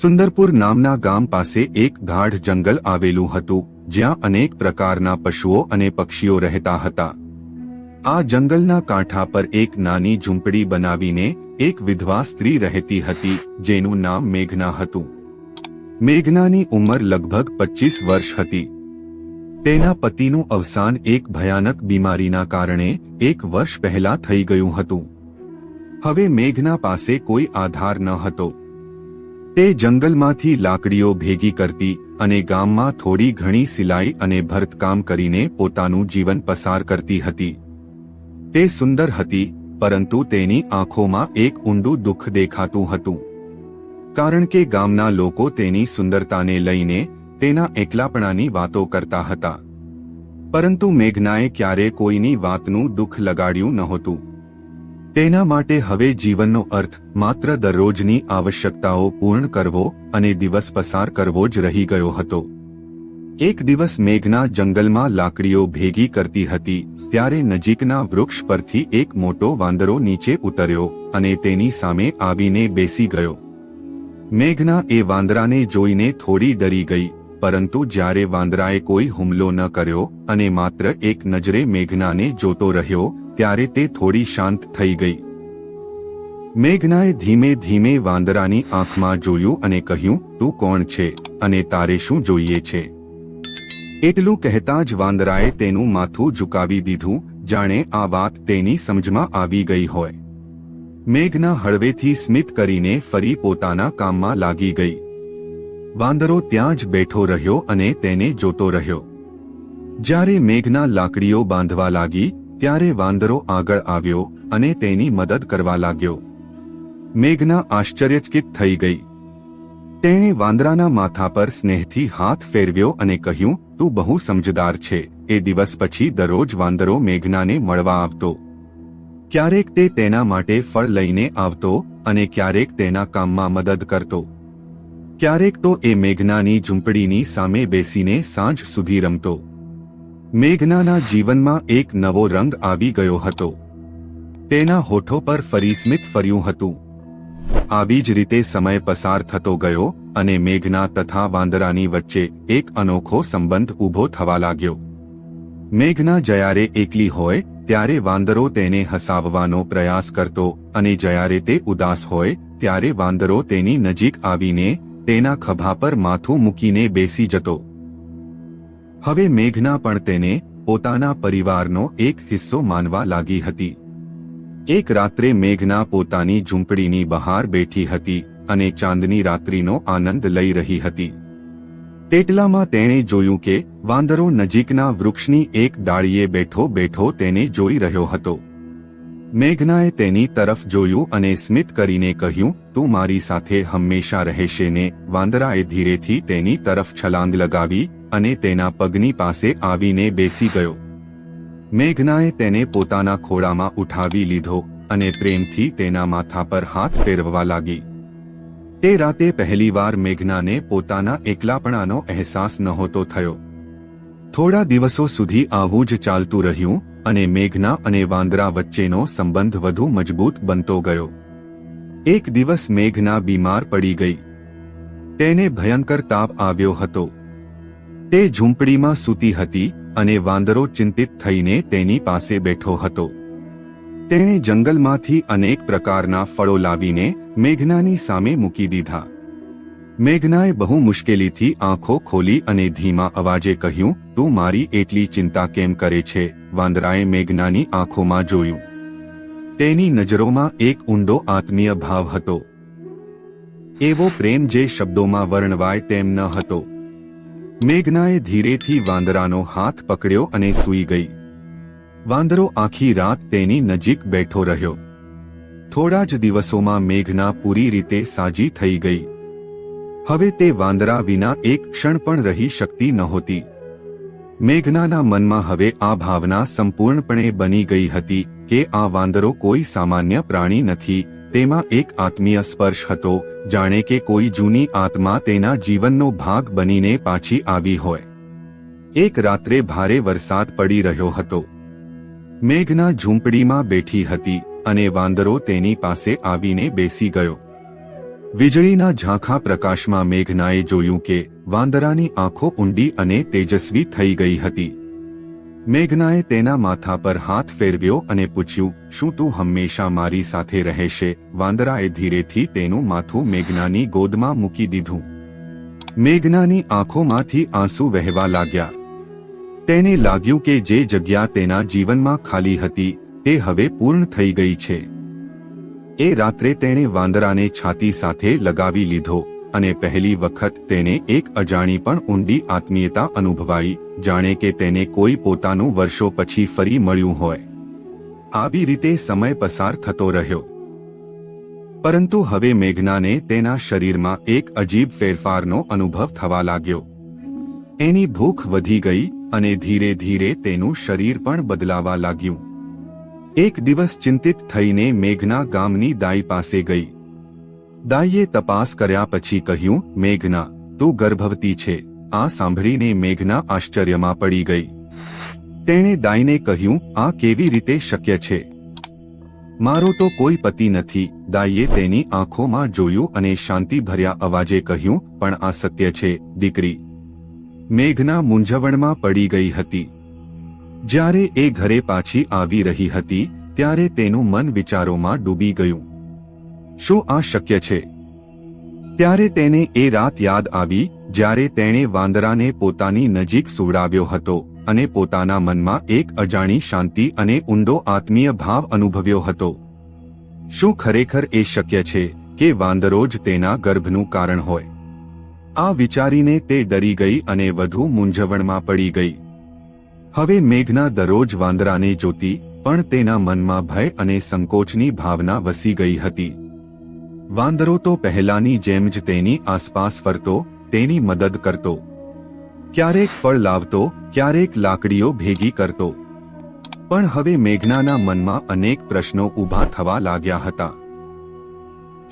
સુંદરપુર નામના ગામ પાસે એક ગાઢ જંગલ આવેલું હતું, જ્યાં અનેક પ્રકારના પશુઓ અને પક્ષીઓ રહેતા હતા. આ જંગલના કાંઠા પર એક નાની ઝૂંપડી બનાવીને એક વિધવા સ્ત્રી રહેતી હતી, જેનું નામ મેઘના હતું. મેઘનાની ઉંમર લગભગ પચીસ વર્ષ હતી. તેના પતિનું અવસાન એક ભયાનક બીમારીના કારણે એક વર્ષ પહેલા થઈ ગયું હતું. હવે મેઘના પાસે કોઈ આધાર ન હતો. તે જંગલમાંથી લાકડીઓ ભેગી કરતી અને ગામમાં થોડી ઘણી સિલાઈ અને ભરતકામ કરીને પોતાનું જીવન પસાર કરતી હતી. તે સુંદર હતી, પરંતુ તેની આંખોમાં એક ઊંડું દુઃખ દેખાતું હતું. કારણ કે ગામના લોકો તેની સુંદરતાને લઈને તેના એકલાપણાની વાતો કરતા હતા. પરંતુ મેઘનાએ ક્યારે કોઈની વાતનું દુઃખ લગાડ્યું નહોતું. તેના માટે હવે જીવનનો અર્થ માત્ર દરરોજની આવશ્યકતાઓ પૂર્ણ કરવો અને દિવસ પસાર કરવો જ રહી ગયો હતો. એક દિવસ મેઘના જંગલમાં લાકડીઓ ભેગી કરતી હતી, ત્યારે નજીકના વૃક્ષ પરથી એક મોટો વાંદરો નીચે ઉતર્યો અને તેની સામે આવીને બેસી ગયો. મેઘના એ વાંદરાને જોઈને થોડી ડરી ગઈ પરંતુ જ્યારે વાંદરાએ કોઈ હુમલો ન કર્યો અને માત્ર એક નજરે મેઘનાને જોતો રહ્યો, ત્યારે તે થોડી શાંત થઈ ગઈ. મેઘનાએ ધીમે ધીમે વાંદરાની આંખમાં જોયું અને કહ્યું, તું કોણ છે અને તારે શું જોઈએ છે? એટલું કહેતા જ વાંદરાએ તેનું માથું ઝુકાવી દીધું, જાણે આ વાત તેની સમજમાં આવી ગઈ હોય. મેઘના હળવેથી સ્મિત કરીને ફરી પોતાના કામમાં લાગી ગઈ. વાંદરો ત્યાં જ બેઠો રહ્યો અને તેને જોતો રહ્યો. જ્યારે મેઘના લાકડીઓ બાંધવા લાગી, ત્યારે વાંદરો આગળ આવ્યો અને તેની મદદ કરવા લાગ્યો. મેઘના આશ્ચર્યચકિત થઈ ગઈ. તેણે વાંદરાના માથા પર સ્નેહથી હાથ ફેરવ્યો અને કહ્યું, તું બહુ સમજદાર છે. એ દિવસ પછી દરરોજ વાંદરો મેઘનાને મળવા આવતો. ક્યારેક તે તેના માટે ફળ લઈને આવતો અને ક્યારેક તેના કામમાં મદદ કરતો. ક્યારેક તો એ મેઘનાની ઝૂંપડીની સામે બેસીને સાંજ સુધી રમતો. મેઘનાના જીવનમાં એક નવો રંગ આવી ગયો હતો. તેના હોઠો પર ફરી સ્મિત ફર્યું હતું. આવી જ રીતે સમય પસાર થતો ગયો અને મેઘના તથા વાંદરાની વચ્ચે એક અનોખો સંબંધ ઊભો થવા લાગ્યો. મેઘના જયારે એકલી હોય, ત્યારે વાંદરો તેને હસાવવાનો પ્રયાસ કરતો અને જયારે તે ઉદાસ હોય, ત્યારે વાંદરો તેની નજીક આવીને તેના ખભા પર માથું મૂકીને બેસી જતો. હવે મેઘના પણ તેને પોતાના પરિવારનો એક હિસ્સો માનવા લાગી હતી. એક રાત્રે મેઘના પોતાની ઝૂંપડીની બહાર બેઠી હતી અને ચાંદની રાત્રિનો આનંદ લઈ રહી હતી. તેટલામાં તેણે જોયું કે વાંદરો નજીકના વૃક્ષની એક ડાળીએ બેઠો બેઠો તેને જોઈ રહ્યો હતો. મેઘનાએ તેની તરફ જોયું અને સ્મિત કરીને કહ્યું, તું મારી સાથે હંમેશા રહેશે ને. વાંદરાએ ધીરેથી તેની તરફ છલાંગ લગાવી અને તેના પગની પાસે આવીને બેસી ગયો. મેઘનાએ તેને પોતાના ખોળામાં ઉઠાવી લીધો અને પ્રેમથી તેના માથા પર હાથ ફેરવવા લાગી. તે રાતે પહેલીવાર મેઘનાને પોતાના એકલાપણાનો અહેસાસ નહોતો થયો. થોડા દિવસો સુધી આવું જ ચાલતું રહ્યું અને મેઘના અને વાંદરા વચ્ચેનો સંબંધ વધુ મજબૂત બનતો ગયો. એક દિવસ મેઘના બીમાર પડી ગઈ. તેને ભયંકર તાપ આવ્યો હતો. તે ઝૂંપડીમાં સૂતી હતી અને વાંદરો ચિંતિત થઈને તેની પાસે બેઠો હતો. તેણે જંગલમાંથી અનેક પ્રકારના ફળો લાવીને મેઘનાની સામે મૂકી દીધા. મેઘનાએ બહુ મુશ્કેલીથી આંખો ખોલી અને ધીમા અવાજે કહ્યું, તું મારી એટલી ચિંતા કેમ કરે છે? વાંદરાએ મેઘનાની આંખોમાં જોયું. તેની નજરોમાં એક ઊંડો આત્મીય ભાવ હતો. એવો પ્રેમ જે શબ્દોમાં વર્ણવાય તેમ ન હતો. મેઘનાએ ધીરેથી વાંદરાનો હાથ પકડ્યો અને સૂઈ ગઈ. વાંદરો આખી રાત તેની નજીક બેઠો રહ્યો. થોડા જ દિવસોમાં મેઘના પૂરી રીતે સાજી થઈ ગઈ. હવે તે વાંદરા વિના એક ક્ષણ પણ રહી શકતી નહોતી. મેઘનાના મનમાં હવે આ ભાવના સંપૂર્ણપણે બની ગઈ હતી કે આ વાંદરો કોઈ સામાન્ય પ્રાણી નથી, તેમાં એક આત્મીય સ્પર્શ હતો, જાણે કે કોઈ જૂની આત્મા તેના જીવનનો ભાગ બનીને પાછી આવી હોય. એક રાત્રે ભારે વરસાદ પડી રહ્યો હતો. મેઘના ઝૂંપડીમાં બેઠી હતી અને વાંદરો તેની પાસે આવીને બેસી ગયો. વીજળીના ઝાંખા પ્રકાશમાં મેઘનાએ જોયું કે વાંદરાની આંખો ઊંડી અને તેજસ્વી થઈ ગઈ હતી. મેઘનાએ તેના માથા પર હાથ ફેરવ્યો અને પૂછ્યું, શું તું હંમેશા મારી સાથે રહેશે? વાંદરાએ ધીરેથી તેનું માથું મેઘનાની ગોદમાં મૂકી દીધું. મેઘનાની આંખોમાંથી આંસુ વહેવા લાગ્યા. તેને લાગ્યું કે જે જગ્યા તેના જીવનમાં ખાલી હતી, તે હવે પૂર્ણ થઈ ગઈ છે. એ રાત્રે તેણે વાંદરાને છાતી સાથે લગાવી લીધો અને પહેલી વખત તેને એક અજાણી પણ ઊંડી આત્મીયતા અનુભવાઈ, જાણે કે તેને કોઈ પોતાનું વર્ષો પછી ફરી મળ્યું હોય. આવી રીતે સમય પસાર થતો રહ્યો. પરંતુ હવે મેઘનાને તેના શરીરમાં એક અજીબ ફેરફારનો અનુભવ થવા લાગ્યો. એની ભૂખ વધી ગઈ અને ધીરે ધીરે તેનું શરીર પણ બદલાવા લાગ્યું. એક દિવસ ચિંતિત થઈને મેઘના ગામની દાઈ પાસે ગઈ. દાઈએ તપાસ કર્યા પછી કહ્યું, મેઘના, તું ગર્ભવતી છે. આ સાંભળીને મેઘના આશ્ચર્યમાં પડી ગઈ. તેણે દાઈને કહ્યું, આ કેવી રીતે શક્ય છે? મારો તો કોઈ પતિ નથી. દાઈએ તેની આંખોમાં જોયું અને શાંતિભર્યા અવાજે કહ્યું, પણ આ સત્ય છે, દીકરી. મેઘના મૂંઝવણમાં પડી ગઈ હતી. જ્યારે એ ઘરે પાછી આવી રહી હતી, ત્યારે તેનું મન વિચારોમાં ડૂબી ગયું. શું આ શક્ય છે? ત્યારે તેને એ રાત યાદ આવી, જ્યારે તેણે વાંદરાને પોતાની નજીક સુવડાવ્યો હતો અને પોતાના મનમાં એક અજાણી શાંતિ અને ઊંડો આત્મીય ભાવ અનુભવ્યો હતો. શું ખરેખર એ શક્ય છે કે વાંદરો જ તેના ગર્ભનું કારણ હોય? આ વિચારીને તે ડરી ગઈ અને વધુ મૂંઝવણમાં પડી ગઈ. હવે મેઘના દરરોજ વાંદરાને જોતી પણ તેના મનમાં ભય અને સંકોચની ભાવના વસી ગઈ હતી. વાંદરો તો પહેલાની જેમ જ તેની આસપાસ ફરતો, તેની મદદ કરતો. ક્યારેક ફળ લાવતો, ક્યારેક લાકડીઓ ભેગી કરતો. પણ હવે મેઘનાના મનમાં અનેક પ્રશ્નો ઊભા થવા લાગ્યા હતા.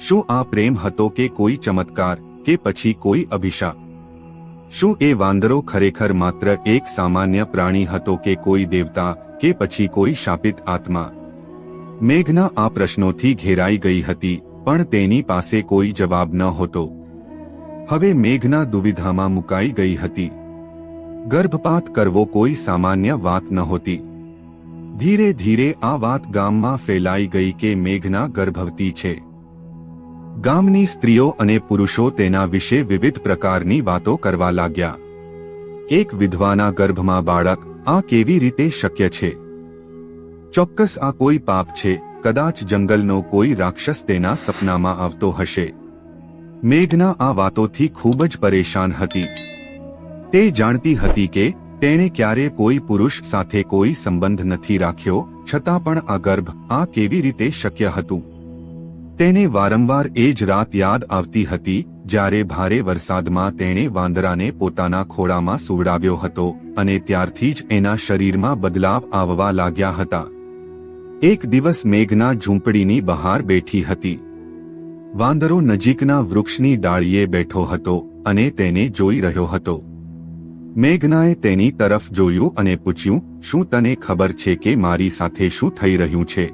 શું આ પ્રેમ હતો કે કોઈ ચમત્કાર, કે પછી કોઈ અભિશાપ? શું એ વાંદરો ખરેખર માત્ર એક સામાન્ય પ્રાણી હતો કે કોઈ દેવતા, કે પછી કોઈ શાપિત આત્મા? મેઘના આ પ્રશ્નોથી ઘેરાઈ ગઈ હતી, પણ તેની પાસે કોઈ જવાબ ન હતો. હવે મેઘના દુવિધામાં મુકાઈ ગઈ હતી. ગર્ભપાત કરવો કોઈ સામાન્ય વાત નહોતી. ધીરે ધીરે આ વાત ગામમાં ફેલાઈ ગઈ કે મેઘના ગર્ભવતી છે. ગામની સ્ત્રીઓ અને પુરુષો તેના વિશે વિવિધ પ્રકારની વાતો કરવા લાગ્યા. એક વિધવાના ગર્ભમાં બાળક, આ કેવી રીતે શક્ય છે? ચોક્કસ આ કોઈ પાપ છે, કદાચ જંગલનો કોઈ રાક્ષસ તેના સપનામાં આવતો હશે. મેઘના આ વાતોથી ખૂબ જ પરેશાન હતી. તે જાણતી હતી કે, તેણે ક્યારે કોઈ પુરુષ સાથે કોઈ સંબંધ નથી રાખ્યો, છતાં પણ આ ગર્ભ, આ કેવી રીતે શક્ય હતું? તેને વારંવાર એ જ રાત યાદ આવતી હતી, જ્યારે ભારે વરસાદમાં તેણે વાંદરાને પોતાના ખોળામાં સુવડાવ્યો હતો અને ત્યારથી જ એના શરીરમાં બદલાવ આવવા લાગ્યા હતા. એક દિવસ મેઘના ઝૂંપડીની બહાર બેઠી હતી. વાંદરો નજીકના વૃક્ષની ડાળીએ બેઠો હતો અને તેને જોઈ રહ્યો હતો. મેઘનાએ તેની તરફ જોયું અને પૂછ્યું, શું તને ખબર છે કે મારી સાથે શું થઈ રહ્યું છે?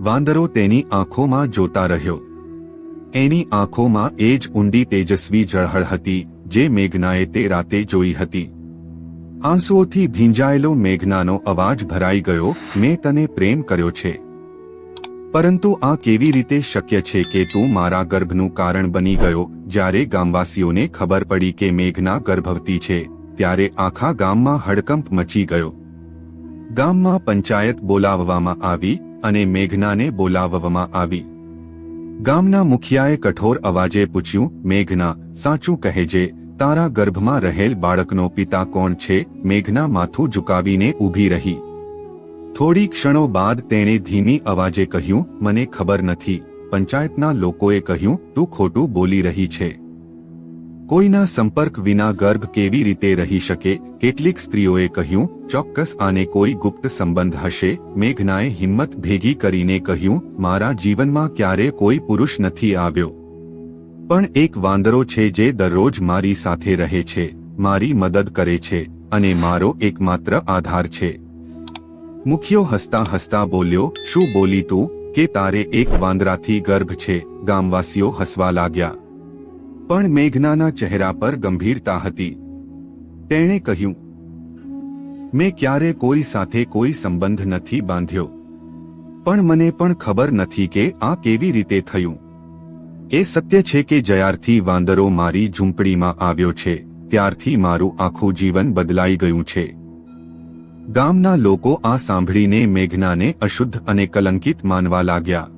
વાંદરો તેની આંખોમાં જોતા રહ્યો. એની આંખોમાં એ જ ઊંડી તેજસ્વી જળહળ હતી, જે મેઘનાએ તે રાતે જોઈ હતી. આંસુઓથી ભીંજાયેલો મેઘનાનો અવાજ ભરાઈ ગયો, મેં તને પ્રેમ કર્યો છે. પરંતુ આ કેવી રીતે શક્ય છે કે તું મારા ગર્ભનું કારણ બની ગયો, જ્યારે ગામવાસીઓને ખબર પડી કે મેઘના ગર્ભવતી છે, ત્યારે આખા ગામમાં હડકંપ મચી ગયો. ગામમાં પંચાયત બોલાવવામાં આવી અને મેઘનાને બોલાવવામાં આવી. ગામના મુખિયાએ કઠોર અવાજે પૂછ્યું, મેઘના, સાચું કહેજે તારા ગર્ભમાં રહેલ બાળકનો પિતા કોણ છે? મેઘના માથું ઝુકાવીને ઊભી રહી. થોડી ક્ષણો બાદ તેણે ધીમી અવાજે કહ્યું, મને ખબર નથી. પંચાયતના લોકોએ કહ્યું, તું ખોટું બોલી રહી છે. કોઈના સંપર્ક વિના ગર્ભ કેવી રીતે રહી શકે? કેટલીક સ્ત્રીઓએ કહ્યું, ચોક્કસ આને કોઈ ગુપ્ત સંબંધ હશે. મેઘનાએ હિંમત ભેગી કરીને કહ્યું, મારા જીવનમાં ક્યારે કોઈ પુરુષ નથી આવ્યો. પણ એક વાંદરો છે જે દરરોજ મારી સાથે રહે છે, મારી મદદ કરે છે, અને મારો એકમાત્ર આધાર છે. મુખ્યો હસતા હસતા બોલ્યો, શું બોલી તું, કે તારે એક વાંદરાથી ગર્ભ છે? ગામવાસીઓ હસવા લાગ્યા. પણ મેઘનાના ચહેરા પર ગંભીરતા હતી. તેણે કહ્યું, મેં ક્યારે કોઈ સાથે કોઈ સંબંધ નથી બાંધ્યો. પણ મને પણ ખબર નથી કે આ કેવી રીતે થયું. એ સત્ય છે કે જયારથી વાંદરો મારી ઝૂંપડીમાં આવ્યો છે, ત્યારથી મારું આખું જીવન બદલાઈ ગયું છે. ગામના લોકો આ સાંભળીને મેઘનાને અશુદ્ધ અને કલંકિત માનવા લાગ્યા.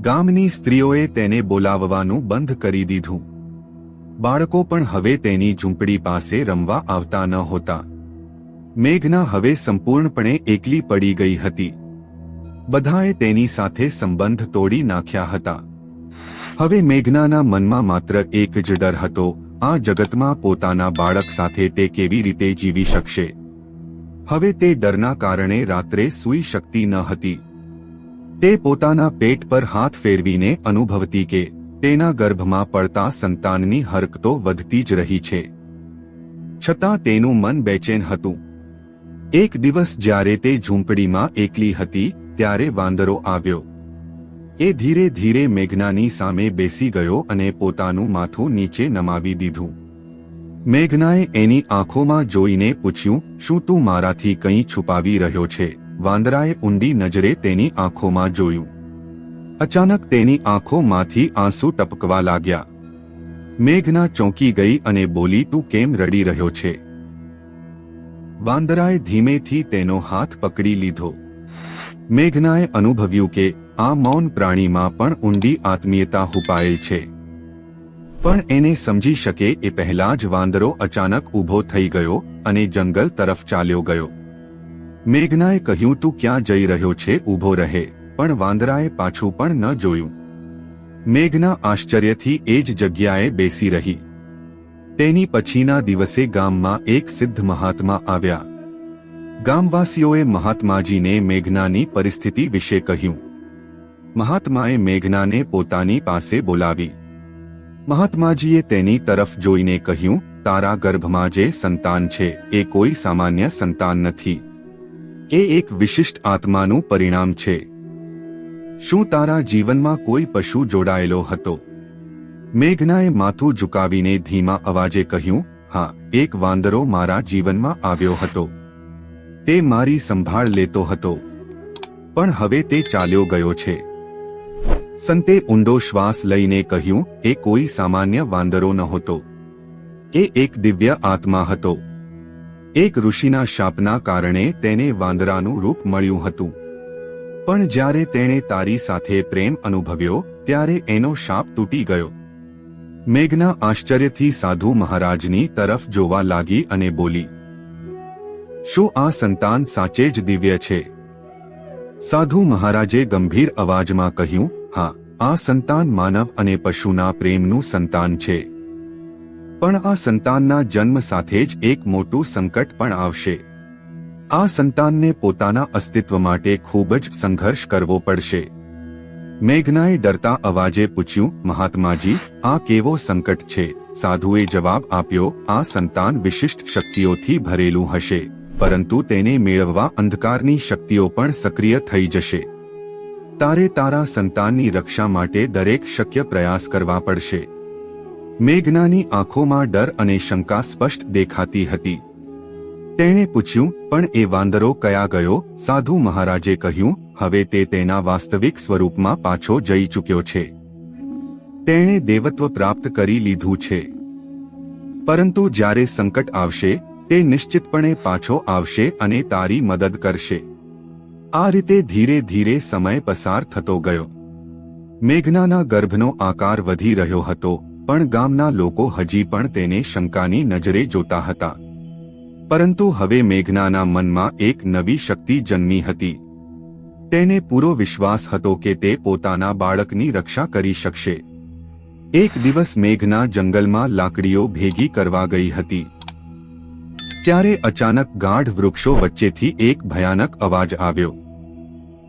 ગામની સ્ત્રીઓએ તેને બોલાવવાનું બંધ કરી દીધું. બાળકો પણ હવે તેની ઝૂંપડી પાસે રમવા આવતા ન હોતા. મેઘના હવે સંપૂર્ણપણે એકલી પડી ગઈ હતી. બધાએ તેની સાથે સંબંધ તોડી નાખ્યા હતા. હવે મેઘનાના મનમાં માત્ર એક જ ડર હતો, આ જગતમાં પોતાના બાળક સાથે તે કેવી રીતે જીવી શકશે? હવે તે ડરના કારણે રાત્રે સૂઈ શકતી ન હતી. તે પોતાના પેટ પર હાથ ફેરવીને અનુભવતી કે તેના ગર્ભમાં પડતા સંતાનની હરકતો વધતી જ રહી છે. છતાં તેનું મન બેચેન હતું. એક દિવસ જ્યારે તે ઝૂંપડીમાં એકલી હતી, ત્યારે વાંદરો આવ્યો. એ ધીરે ધીરે મેઘનાની સામે બેસી ગયો અને પોતાનું માથું નીચે નમાવી દીધું. મેઘનાએ એની આંખોમાં જોઈને પૂછ્યું, શું તું મારાથી કંઈ છુપાવી રહ્યો છે? વાંદરાએ ઊંડી નજરે તેની આંખોમાં જોયું. અચાનક તેની આંખોમાંથી આંસુ ટપકવા લાગ્યા. મેઘના ચોંકી ગઈ અને બોલી, તું કેમ રડી રહ્યો છે? વાંદરાએ ધીમેથી તેનો હાથ પકડી લીધો. મેઘનાએ અનુભવ્યું કે આ મૌન પ્રાણીમાં પણ ઊંડી આત્મીયતા હુપાયેલ છે. પણ એને સમજી શકે એ પહેલા જ વાંદરો અચાનક ઊભો થઈ ગયો અને જંગલ તરફ ચાલ્યો ગયો. મેઘનાએ કહ્યું, તું ક્યાં જઈ રહ્યો છે? ઊભો રહે. પણ વાંદરાએ પાછું પણ ન જોયું. મેઘના આશ્ચર્યથી એ જ જગ્યાએ બેસી રહી. તેની પછીના દિવસે ગામમાં એક સિદ્ધ મહાત્મા આવ્યા. ગામવાસીઓએ મહાત્માજીને મેઘનાની પરિસ્થિતિ વિશે કહ્યું. મહાત્માએ મેઘનાને પોતાની પાસે બોલાવી. મહાત્માજીએ તેની તરફ જોઈને કહ્યું, તારા ગર્ભમાં જે સંતાન છે, એ કોઈ સામાન્ય સંતાન નથી. એ એક વિશિષ્ટ આત્માનું પરિણામ છે. શું તારા જીવનમાં કોઈ પશુ જોડાયેલો હતો? મેઘનાએ માથું ઝુકાવીને ધીમા અવાજે કહ્યું, હા, એક વાંદરો મારા જીવનમાં આવ્યો હતો. તે મારી સંભાળ લેતો હતો. પણ હવે તે ચાલ્યો ગયો છે. સંતે ઊંડો શ્વાસ લઈને કહ્યું, એ કોઈ સામાન્ય વાંદરો નહોતો. એ એક દિવ્ય આત્મા હતો. એક ઋષિના શાપના કારણે તેને વાંદરાનું રૂપ મળ્યું હતું. પણ જ્યારે તેણે તારી સાથે પ્રેમ અનુભવ્યો, ત્યારે એનો શાપ તૂટી ગયો. મેઘના આશ્ચર્યથી સાધુ મહારાજની તરફ જોવા લાગી અને બોલી, શું આ સંતાન સાચે જ દિવ્ય છે? સાધુ મહારાજે ગંભીર અવાજમાં કહ્યું, હા, આ સંતાન માનવ અને પશુના પ્રેમનું સંતાન છે. પણ આ સંતાનના જન્મ સાથે જ એક મોટું સંકટ પણ આવશે. આ સંતાનને પોતાના અસ્તિત્વ માટે ખૂબ જ સંઘર્ષ કરવો પડશે. મેઘનાએ ડરતા અવાજે પૂછ્યું, મહાત્માજી, આ કેવો સંકટ છે? સાધુએ જવાબ આપ્યો, આ સંતાન વિશિષ્ટ શક્તિઓથી ભરેલું હશે, પરંતુ તેને મેળવવા અંધકારની શક્તિઓ પણ સક્રિય થઈ જશે. તારે તારા સંતાનની રક્ષા માટે દરેક શક્ય પ્રયાસ કરવા પડશે. મેઘનાની આંખોમાં ડર અને શંકા સ્પષ્ટ દેખાતી હતી. તેણે પૂછ્યું, પણ એ વાંદરો કયા ગયો? સાધુ મહારાજે કહ્યું, હવે તે તેના વાસ્તવિક સ્વરૂપમાં પાછો જઈ ચૂક્યો છે. તેણે દેવત્વ પ્રાપ્ત કરી લીધું છે. પરંતુ જ્યારે સંકટ આવશે, તે નિશ્ચિતપણે પાછો આવશે અને તારી મદદ કરશે. આ રીતે ધીરે ધીરે સમય પસાર થતો ગયો. મેઘનાના ગર્ભનો આકાર વધી રહ્યો હતો, પણ ગામના લોકો હજી પણ તેને શંકાની નજરે જોતા હતા. પરંતુ હવે મેઘનાના મનમાં એક નવી શક્તિ જન્મી હતી. તેને પૂરો વિશ્વાસ હતો કે તે પોતાના બાળકની રક્ષા કરી શકશે. એક દિવસ મેઘના જંગલમાં લાકડીઓ ભેગી કરવા ગઈ હતી. ત્યારે અચાનક ગાઢ વૃક્ષો વચ્ચેથી એક ભયાનક અવાજ આવ્યો.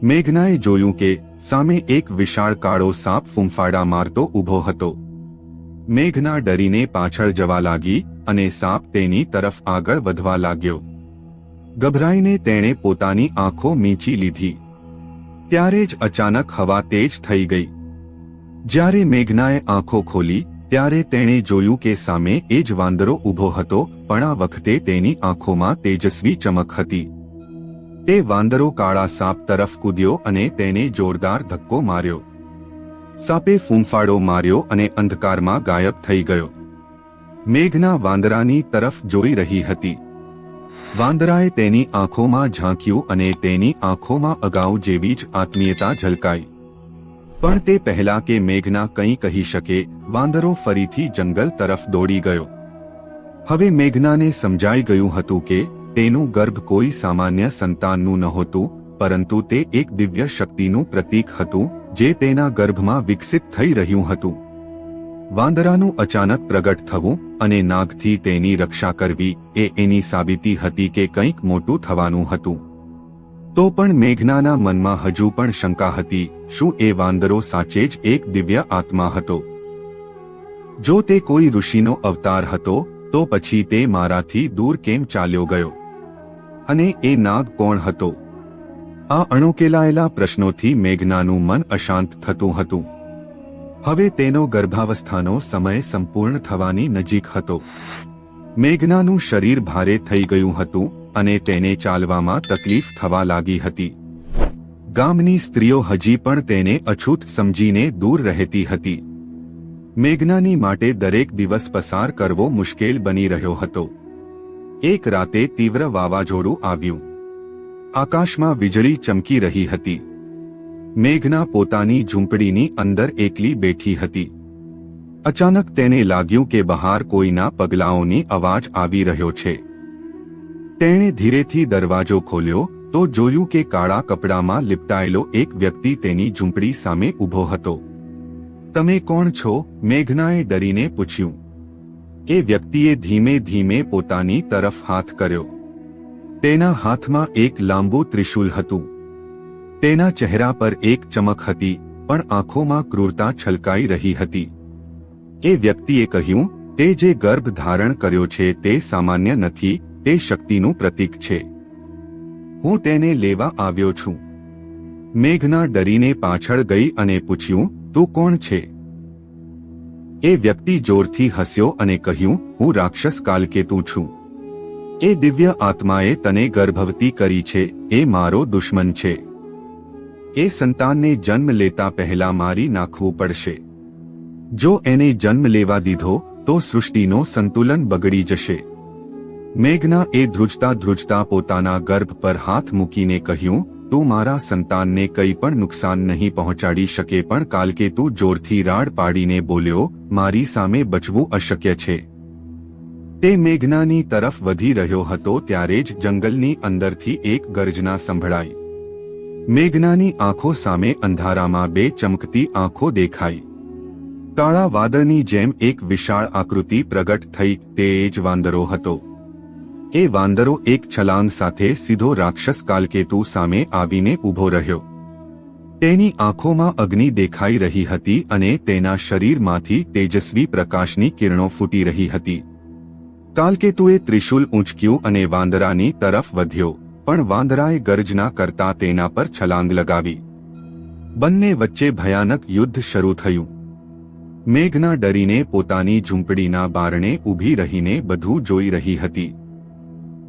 મેઘનાએ જોયું કે સામે એક વિશાળ કાળો સાપ ફૂંફાડા મારતો ઊભો હતો. મેઘના ડરીને પાછળ જવા લાગી અને સાપ તેની તરફ આગળ વધવા લાગ્યો. ગભરાઈને તેણે પોતાની આંખો મીંચી લીધી. ત્યારે જ અચાનક હવા તેજ થઈ ગઈ. જ્યારે મેઘનાએ આંખો ખોલી, ત્યારે તેણે જોયું કે સામે એ જ વાંદરો ઊભો હતો, પણ આ વખતે તેની આંખોમાં તેજસ્વી ચમક હતી. તે વાંદરો કાળા સાપ તરફ કૂદ્યો અને તેને જોરદાર ધક્કો માર્યો. સાપે ફૂંફાડો માર્યો અને અંધકારમાં ગાયબ થઈ ગયો. મેઘના વાંદરાની તરફ જોઈ રહી હતી. વાંદરાએ તેની આંખોમાં ઝાંક્યું અને તેની આંખોમાં અગાઉ જેવી જ આત્મીયતા ઝલકાઈ. પણ તે પહેલા કે મેઘના કંઈ કહી શકે, વાંદરો ફરીથી જંગલ તરફ દોડી ગયો. હવે મેઘનાને સમજાઈ ગયું હતું કે તેનું ગર્ભ કોઈ સામાન્ય સંતાનનું નહોતું, પરંતુ તે એક દિવ્ય શક્તિનું પ્રતીક હતું જે તેના ગર્ભમાં વિકસિત થઈ રહ્યું હતું. વાંદરાનું અચાનક પ્રગટ થવું અને નાગથી તેની રક્ષા કરવી એ એની સાબિતી હતી કે કંઈક મોટું થવાનું હતું. તો પણ મેઘનાના મનમાં હજુ પણ શંકા હતી, શું એ વાંદરો સાચે જ એક દિવ્ય આત્મા હતો? જો તે કોઈ ઋષિનો અવતાર હતો, તો પછી તે મારાથી દૂર કેમ ચાલ્યો ગયો? અને એ નાગ કોણ હતો? આ અણુકેલાયેલા પ્રશ્નોથી મેઘનાનું મન અશાંત થતું હતું. હવે તેનો ગર્ભાવસ્થાનો સમય સંપૂર્ણ થવાની નજીક હતો. મેઘનાનું શરીર ભારે થઈ ગયું હતું અને તેને ચાલવામાં તકલીફ થવા લાગી હતી. ગામની સ્ત્રીઓ હજી પણ તેને અછૂત સમજીને દૂર રહેતી હતી. મેઘનાની માટે દરેક દિવસ પસાર કરવો મુશ્કેલ બની રહ્યો હતો. એક રાતે તીવ્ર વાવાઝોડું આવ્યું. આકાશમાં વીજળી ચમકી રહી હતી. મેઘના પોતાની ઝૂંપડીની અંદર એકલી બેઠી હતી. અચાનક તેને લાગ્યું કે બહાર કોઈના પગલાઓની અવાજ આવી રહ્યો છે. તેણે ધીરેથી દરવાજો ખોલ્યો, તો જોયું કે કાળા કપડામાં લિપટાયેલો એક વ્યક્તિ તેની ઝૂંપડી સામે ઊભો હતો. તમે કોણ છો? મેઘનાએ ડરીને પૂછ્યું. એ વ્યક્તિએ ધીમે ધીમે પોતાની તરફ હાથ કર્યો. તેના હાથમાં એક લાંબુ ત્રિશુલ હતું. તેના ચહેરા પર એક ચમક હતી, પણ આંખોમાં ક્રૂરતા છલકાઈ રહી હતી. એ વ્યક્તિએ કહ્યું, તે જે ગર્ભ ધારણ કર્યો છે તે સામાન્ય નથી, તે શક્તિનું પ્રતીક છે. હું તેને લેવા આવ્યો છું. મેઘના ડરીને પાછળ ગઈ અને પૂછ્યું, તું કોણ છે? એ વ્યક્તિ જોરથી હસ્યો અને કહ્યું, હું રાક્ષસ કાલકેતુ છું. એ દિવ્ય આત્માએ તને ગર્ભવતી કરી છે, એ મારો દુશ્મન છે. એ સંતાનને જન્મ લેતા પહેલા મારી નાખવું પડશે. જો એને જન્મ લેવા દીધો, તો સૃષ્ટિનો સંતુલન બગડી જશે. મેઘના એ ધ્રુજતા ધ્રુજતા પોતાના ગર્ભ પર હાથ મૂકીને કહ્યું, તું મારા સંતાનને કંઈ પણ નુકસાન નહીં પહોંચાડી શકે પણ કાલકે તું જોરથી રાડ પાડીને બોલ્યો, મારી સામે બચવું અશક્ય છે. તે મેઘનાની તરફ વધી રહ્યો હતો ત્યારે જ જંગલની અંદરથી એક ગર્જના સંભળાઈ. મેઘનાની આંખો સામે અંધારામાં બે ચમકતી આંખો દેખાઈ. કાળા વાદળની જેમ એક વિશાળ આકૃતિ પ્રગટ થઈ તે જ વાંદરો હતો. એ વાંદરો એક છલાંગ સાથે સીધો રાક્ષસ કાલકેતુ સામે આવીને ઊભો રહ્યો. તેની આંખોમાં અગ્નિ દેખાઈ રહી હતી અને તેના શરીરમાંથી તેજસ્વી પ્રકાશની કિરણો ફૂટી રહી હતી. કાલકેતુએ ત્રિશુલ ઊંચક્યું અને વાંદરાની તરફ વધ્યો, પણ વાંદરાએ ગર્જના કરતા તેના પર છલાંગ લગાવી. બંને વચ્ચે ભયાનક યુદ્ધ શરૂ થયું. મેઘના ડરીને પોતાની ઝૂંપડીના બારણે ઊભી રહીને બધું જોઈ રહી હતી.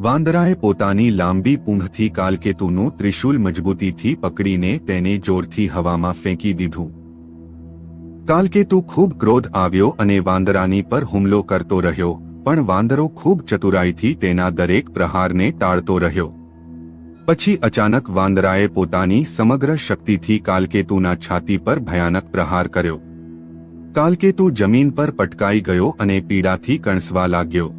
વાંદરાએ પોતાની લાંબી પૂંઘથી કાલકેતુનું ત્રિશુલ મજબૂતીથી પકડીને તેને જોરથી હવામાં ફેંકી દીધું. કાલકેતુ ખૂબ ક્રોધ આવ્યો અને વાંદરાની પર હુમલો કરતો રહ્યો પણ વાંદરો ખૂબ ચતુરાઈથી તેના દરેક પ્રહારને ટાળતો રહ્યો. પછી અચાનક વાંદરાએ પોતાની સમગ્ર શક્તિથી કાલકેતુના છાતી પર ભયાનક પ્રહાર કર્યો. કાલકેતુ જમીન પર પટકાઈ ગયો અને પીડાથી કણસવા લાગ્યો.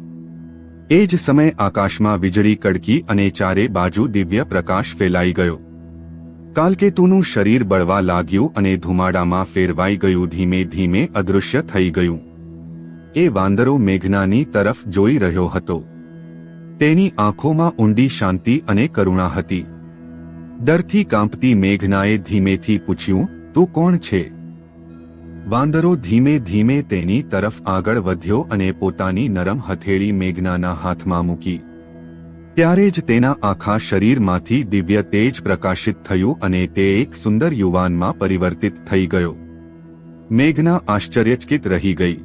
એ જ સમય આકાશમાં વીજળી કડકી અને ચારે બાજુ દિવ્ય પ્રકાશ ફેલાઈ ગયો. કાલકેતુનું શરીર બળવા લાગ્યું અને ધુમાડામાં ફેરવાઈ ગયું ધીમે ધીમે અદૃશ્ય થઈ ગયું. એ વાંદરો મેઘનાની તરફ જોઈ રહ્યો હતો. તેની આંખોમાં ઊંડી શાંતિ અને કરુણા હતી. ડરથી કાંપતી મેઘનાએ ધીમેથી પૂછ્યું, તું કોણ છે? વાંદરો ધીમે ધીમે તેની તરફ આગળ વધ્યો અને પોતાની નરમ હથેળી મેઘનાના હાથમાં મૂકી. ત્યારે જ તેના આખા શરીરમાંથી દિવ્ય તેજ પ્રકાશિત થયું અને તે એક સુંદર યુવાનમાં પરિવર્તિત થઈ ગયો. મેઘના આશ્ચર્યચકિત રહી ગઈ.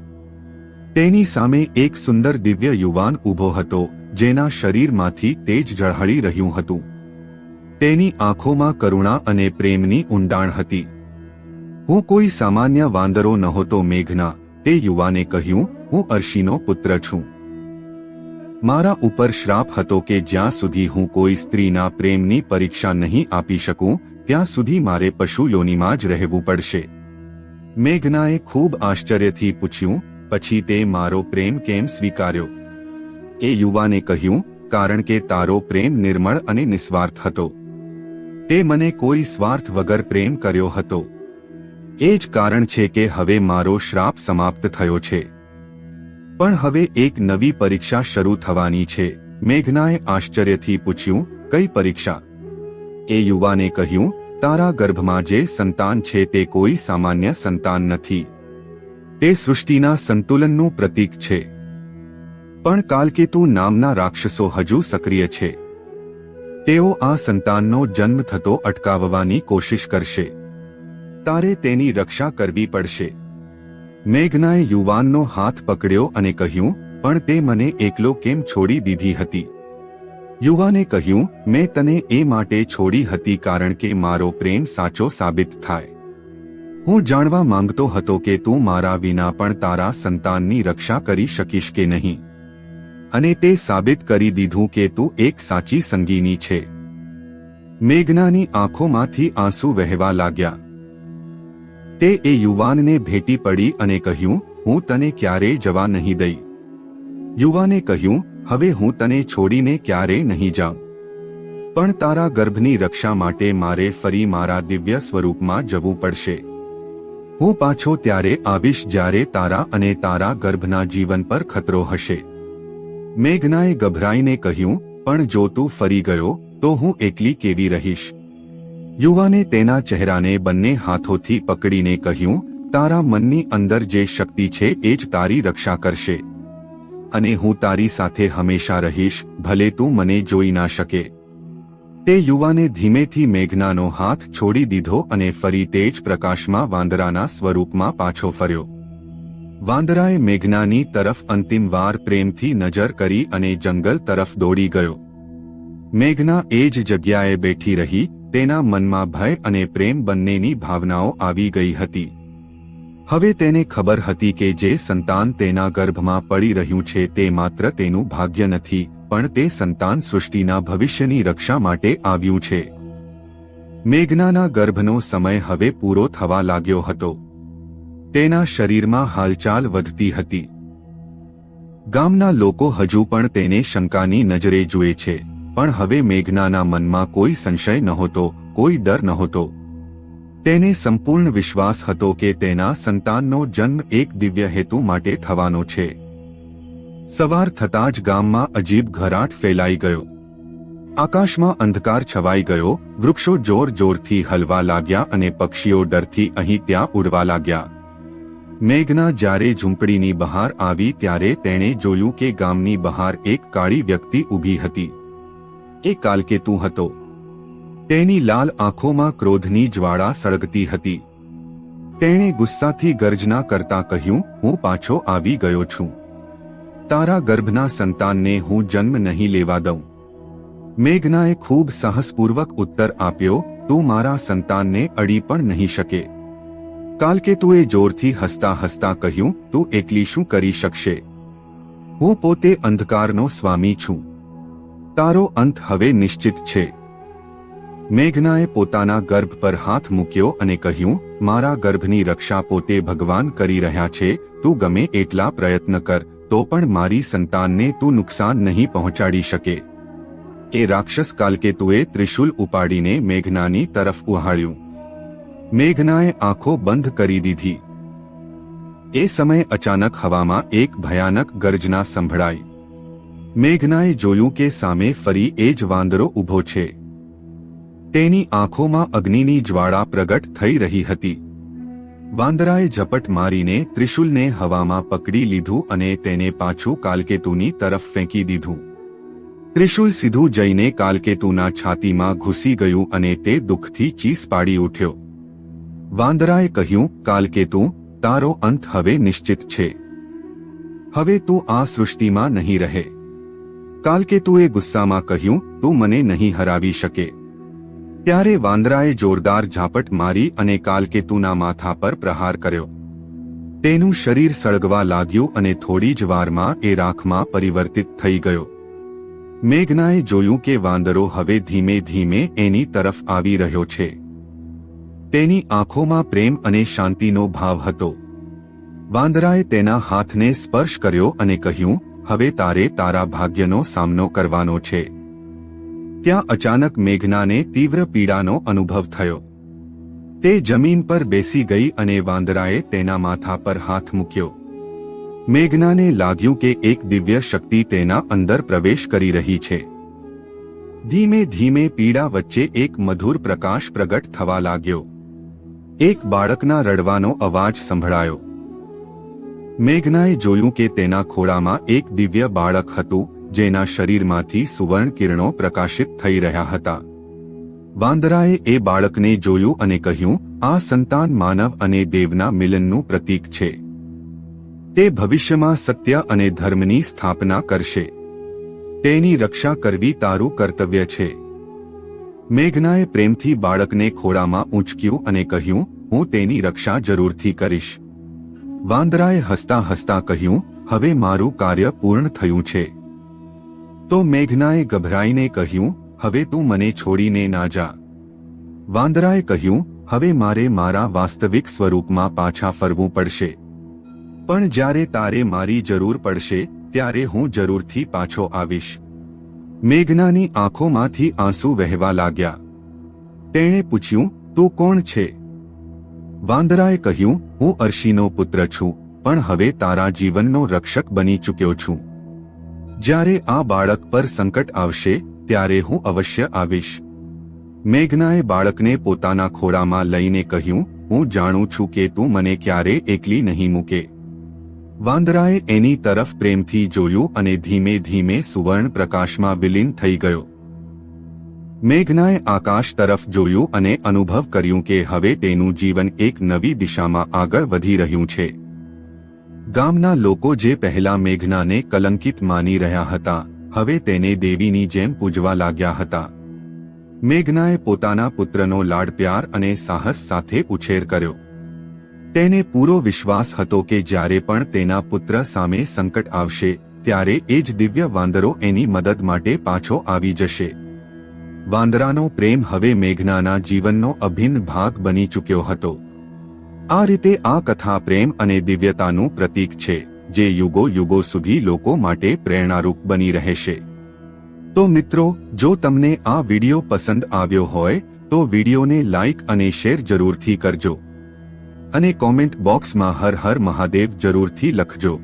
તેની સામે એક સુંદર દિવ્ય યુવાન ઊભો હતો, જેના શરીરમાંથી તેજ ઝળહળી રહ્યું હતું. તેની આંખોમાં કરુણા અને પ્રેમની ઊંડાણ હતી. હું કોઈ સામાન્ય વાંદરો નહોતો મેઘના તે યુવાને કહ્યું, હું અર્શીનો પુત્ર છું. મારા ઉપર શ્રાપ હતો કે જ્યાં સુધી હું કોઈ સ્ત્રીના પ્રેમની પરીક્ષા નહીં આપી શકું, ત્યાં સુધી મારે પશુ યોનીમાં જ રહેવું પડશે. મેઘનાએ ખૂબ આશ્ચર્યથી પૂછ્યું પછી તે મારો પ્રેમ કેમ સ્વીકાર્યો? એ યુવાને કહ્યું, કારણ કે તારો પ્રેમ નિર્મળ અને નિસ્વાર્થ હતો. તે મને કોઈ સ્વાર્થ વગર પ્રેમ કર્યો હતો. એ જ કારણ છે કે હવે મારો શ્રાપ સમાપ્ત થયો છે. પણ હવે એક નવી પરીક્ષા શરૂ થવાની છે. મેઘનાએ આશ્ચર્યથી પૂછ્યું, કઈ પરીક્ષા? એ યુવાને કહ્યું, તારા ગર્ભમાં જે સંતાન છે તે કોઈ સામાન્ય સંતાન નથી. તે સૃષ્ટિના સંતુલનનું પ્રતીક છે. પણ કાલકેતુ નામના રાક્ષસો હજુ સક્રિય છે. તેઓ આ સંતાનનો જન્મ થતો અટકાવવાની કોશિશ કરશે. તારે તેની રક્ષા કરવી પડશે. મેઘનાએ યુવાનનો હાથ પકડ્યો અને કહ્યું, પણ તે મને એકલો કેમ છોડી દીધી હતી? યુવાને કહ્યું, મેં તને એ માટે છોડી હતી કારણ કે મારો પ્રેમ સાચો સાબિત થાય. હું જાણવા માંગતો હતો કે તું મારા વિના પણ તારા સંતાનની રક્ષા કરી શકીશ કે નહીં. અને તે સાબિત કરી દીધું કે તું એક સાચી સંગીની છે. મેઘનાની આંખોમાંથી આંસુ વહેવા લાગ્યા. તે એ યુવાનને ભેટી પડી અને કહ્યું, હું તને ક્યારેય જવા નહીં દઈ. યુવાને કહ્યું, હવે હું તને છોડીને ક્યારેય નહીં જાઉં. પણ તારા ગર્ભની રક્ષા માટે મારે ફરી મારા દિવ્ય સ્વરૂપમાં જવું પડશે. હું પાછો ત્યારે આવીશ જ્યારે તારા અને તારા ગર્ભના જીવન પર ખતરો હશે. મેઘનાએ ગભરાઈને કહ્યું, પણ જો તું ફરી ગયો, તો હું એકલી કેવી રહીશ? યુવાને તેના ચહેરાને બંને હાથોથી પકડીને કહ્યું, તારા મનની અંદર જે શક્તિ છે, એ જ તારી રક્ષા કરશે. અને હું તારી સાથે હંમેશા રહીશ, ભલે તું મને જોઈ ના શકે. તે યુવાને ધીમેથી મેઘનાનો હાથ છોડી દીધો અને ફરી તે જ પ્રકાશમાં વાંદરાના સ્વરૂપમાં પાછો ફર્યો. વાંદરાએ મેઘનાની તરફ અંતિમ વાર પ્રેમથી નજર કરી અને જંગલ તરફ દોડી ગયો. મેઘના એ જ જગ્યાએ બેઠી રહી, તેના મનમાં ભય અને પ્રેમ બંનેની ભાવનાઓ આવી ગઈ હતી. હવે તેને ખબર હતી કે જે સંતાન તેના ગર્ભમાં પડી રહ્યું છે તે માત્ર તેનું ભાગ્ય નથી, પણ તે સંતાન સૃષ્ટિના ભવિષ્યની રક્ષા માટે આવ્યું છે. મેઘનાના ગર્ભનો સમય હવે પૂરો થવા લાગ્યો હતો. તેના શરીરમાં હાલચાલ વધતી હતી. ગામના લોકો હજુ પણ તેને શંકાની નજરે જુએ છે, પણ હવે મેઘનાના મનમાં કોઈ સંશય નહોતો, કોઈ ડર નહોતો. તેને સંપૂર્ણ વિશ્વાસ હતો કે તેના સંતાનનો જન્મ એક દિવ્ય હેતુ માટે થવાનો છે. સવાર થતાં જ ગામમાં અજીબ ઘરાટ ફેલાઈ ગયો. આકાશમાં અંધકાર છવાઈ ગયો, વૃક્ષો જોર જોરથી હલવા લાગ્યા અને પક્ષીઓ ડરથી અહીં ત્યાં ઉડવા લાગ્યા. મેઘના જ્યારે ઝૂંપડીની બહાર આવી ત્યારે તેણે જોયું કે ગામની બહાર એક કાળી વ્યક્તિ ઊભી હતી. એ કાલકેતુ હતો. તેની લાલ આંખોમાં ક્રોધની જ્વાળા સળગતી હતી. તેણે ગુસ્સાથી ગર્જના કરતા કહ્યું, હું પાછો આવી ગયો છું. તારા ગર્ભના સંતાનને હું જન્મ નહીં લેવા દઉં. મેઘનાએ ખૂબ સાહસપૂર્વક ઉત્તર આપ્યો, તું મારા સંતાનને અડી પણ નહીં શકે. કાલકેતુએ જોરથી હસતા હસતા કહ્યું, તું એકલી શું કરી શકશે? હું પોતે અંધકારનો સ્વામી છું. તારો અંત હવે નિશ્ચિત છે. મેઘનાએ પોતાના ગર્ભ પર હાથ મૂક્યો અને કહ્યું, મારા ગર્ભની રક્ષા પોતે ભગવાન કરી રહ્યા છે, તું ગમે એટલા પ્રયત્ન કર, તો પણ મારી સંતાનને તું નુકસાન નહીં પહોંચાડી શકે. એ રાક્ષસ કાલકેતુએ ત્રિશુલ ઉપાડીને મેઘનાની તરફ ઉહાળ્યું. મેઘનાએ આંખો બંધ કરી દીધી. એ સમયે અચાનક હવામાં એક ભયાનક ગર્જના સંભળાઈ. મેઘનાએ જોયું કે સામે ફરી એ જ વાંદરો ઊભો છે. તેની આંખોમાં અગ્નિની જ્વાળા પ્રગટ થઈ રહી હતી. વાંદરાએ ઝપટ મારીને ત્રિશુલને હવામાં પકડી લીધું અને તેને પાછું કાલકેતુની તરફ ફેંકી દીધું. ત્રિશુલ સીધું જઈને કાલકેતુના છાતીમાં ઘૂસી ગયું અને તે દુઃખથી ચીસ પાડી ઉઠ્યો. વાંદરાએ કહ્યું, કાલકેતુ, તારો અંત હવે નિશ્ચિત છે. હવે તું આ સૃષ્ટિમાં નહીં રહે. કાલ કે તું એ ગુસ્સામાં કહ્યું, તું મને નહીં હરાવી શકે. ત્યારે વાંદરાએ જોરદાર ઝાપટ મારી અને કાલકેતુના માથા પર પ્રહાર કર્યો. તેનું શરીર સળગવા લાગ્યું અને થોડી જ વારમાં એ રાખમાં પરિવર્તિત થઈ ગયો. મેઘનાએ જોયું કે વાંદરો હવે ધીમે ધીમે એની તરફ આવી રહ્યો છે. તેની આંખોમાં પ્રેમ અને શાંતિનો ભાવ હતો. વાંદરાએ તેના હાથને સ્પર્શ કર્યો અને કહ્યું, હવે તારે તારા ભાગ્યનો સામનો કરવાનો છે. ત્યાં અચાનક મેઘનાને તીવ્ર પીડાનો અનુભવ થયો. તે જમીન પર બેસી ગઈ અને વાંદરાએ તેના માથા પર હાથ મૂક્યો. મેઘનાને લાગ્યું કે એક દિવ્ય શક્તિ તેના અંદર પ્રવેશ કરી રહી છે. ધીમે ધીમે પીડા વચ્ચે એક મધુર પ્રકાશ પ્રગટ થવા લાગ્યો. એક બાળકના રડવાનો અવાજ સંભળાયો. મેઘનાએ જોયું કે તેના ખોળામાં એક દિવ્ય બાળક હતું જેના શરીરમાંથી સુવર્ણ કિરણો પ્રકાશિત થઈ રહ્યા હતા. વાંદરાએ એ બાળકને જોયું અને કહ્યું, આ સંતાન માનવ અને દેવના મિલનનું પ્રતીક છે. તે ભવિષ્યમાં સત્ય અને ધર્મની સ્થાપના કરશે. તેની રક્ષા કરવી તારું કર્તવ્ય છે. મેઘનાએ પ્રેમથી બાળકને ખોળામાં ઊંચક્યું અને કહ્યું, હું તેની રક્ષા જરૂરથી કરીશ. વાંદરાએ હસતા હસતા કહ્યું, હવે મારું કાર્ય પૂર્ણ થયું છે. તો મેઘનાએ ગભરાઈને કહ્યું, હવે તું મને છોડીને ના જા. વાંદરાએ કહ્યું, હવે મારે મારા વાસ્તવિક સ્વરૂપમાં પાછા ફરવું પડશે. પણ જ્યારે તારે મારી જરૂર પડશે, ત્યારે હું જરૂરથી પાછો આવીશ. મેઘનાની આંખોમાંથી આંસુ વહેવા લાગ્યા. તેણે પૂછ્યું, તું કોણ છે? વાંદરાએ કહ્યું, હું અર્શીનો પુત્ર છું, પણ હવે તારા જીવનનો રક્ષક બની ચૂક્યો છું. જ્યારે આ બાળક પર સંકટ આવશે, ત્યારે હું અવશ્ય આવીશ. મેઘનાએ બાળકને પોતાના ખોળામાં લઈને કહ્યું, હું જાણું છું કે તું મને ક્યારે એકલી નહીં મૂકે. વાંદરાએ એની તરફ પ્રેમથી જોયું અને ધીમે ધીમે સુવર્ણ પ્રકાશમાં વિલીન થઈ ગયો. મેઘનાએ આકાશ તરફ જોયું અને અનુભવ કર્યું કે હવે તેનું જીવન એક નવી દિશામાં આગળ વધી રહ્યું છે. ગામના લોકો જે પહેલા મેઘનાને કલંકિત માની રહ્યા હતા, હવે તેને દેવીની જેમ પૂજવા લાગ્યા હતા. મેઘનાએ પોતાના પુત્રનો લાડ પ્યાર અને સાહસ સાથે ઉછેર કર્યો. તેને પૂરો વિશ્વાસ હતો કે જ્યારે પણ તેના પુત્ર સામે સંકટ આવશે, ત્યારે એ જ દિવ્ય વાંદરો એની મદદ માટે પાછો આવી જશે. વાંદરાનો પ્રેમ હવે મેઘનાના જીવનનો અભિન્ન ભાગ બની ચૂક્યો હતો. આ રીતે આ કથા પ્રેમ અને દિવ્યતાનું પ્રતીક છે, જે યુગો યુગો સુધી લોકો માટે પ્રેરણારૂપ બની રહેશે. તો મિત્રો, જો તમને આ વિડિયો પસંદ આવ્યો હોય, તો વિડિયોને લાઇક અને શેર જરૂરથી કરજો. અને કોમેન્ટ બોક્સમાં હર હર મહાદેવ જરૂરથી લખજો.